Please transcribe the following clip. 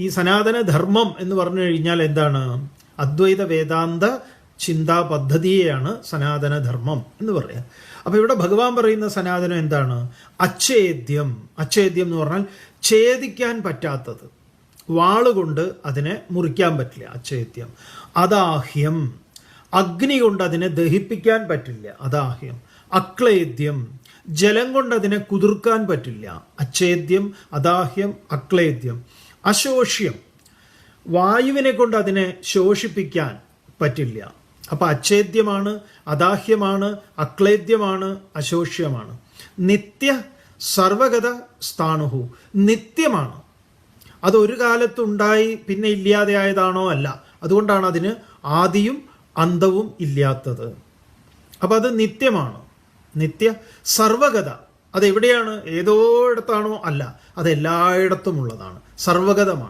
ഈ സനാതന ധർമ്മം എന്ന് പറഞ്ഞു കഴിഞ്ഞാൽ എന്താണ്? അദ്വൈത വേദാന്ത ചിന്താ പദ്ധതിയെയാണ് സനാതനധർമ്മം എന്ന് പറയാം. അപ്പോൾ ഇവിടെ ഭഗവാൻ പറയുന്ന സനാതനം എന്താണ്? അച്ഛേദ്യം. അച്ഛേദ്യം എന്ന് പറഞ്ഞാൽ ഛേദിക്കാൻ പറ്റാത്തത്. വാളുകൊണ്ട് അതിനെ മുറിക്കാൻ പറ്റില്ല അച്ഛേദ്യം. അദാഹ്യം. അഗ്നി കൊണ്ട് അതിനെ ദഹിപ്പിക്കാൻ പറ്റില്ല അദാഹ്യം. അക്ലേദ്യം. ജലം കൊണ്ട് അതിനെ കുതിർക്കാൻ പറ്റില്ല അച്ഛേദ്യം. അദാഹ്യം. അക്ലേദ്യം. അശോഷ്യം. വായുവിനെ കൊണ്ട് അതിനെ ശോഷിപ്പിക്കാൻ പറ്റില്ല. അപ്പൊ അച്ഛേദ്യമാണ് അദാഹ്യമാണ് അക്ലേദ്യമാണ് അശോഷ്യമാണ്. നിത്യ സർവഗത സ്ഥാണുഹു. നിത്യമാണ്. അത് ഒരു കാലത്തുണ്ടായി പിന്നെ ഇല്ലാതെയായതാണോ അല്ല. അതുകൊണ്ടാണ് അതിന് ആദിയും അന്തവും ഇല്ലാത്തത്. അപ്പം അത് നിത്യമാണ്. നിത്യ സർവഗത. അതെവിടെയാണ്? ഏതോ ഇടത്താണോ? അല്ല അതെല്ലായിടത്തും ഉള്ളതാണ് സർവഗതമാണ്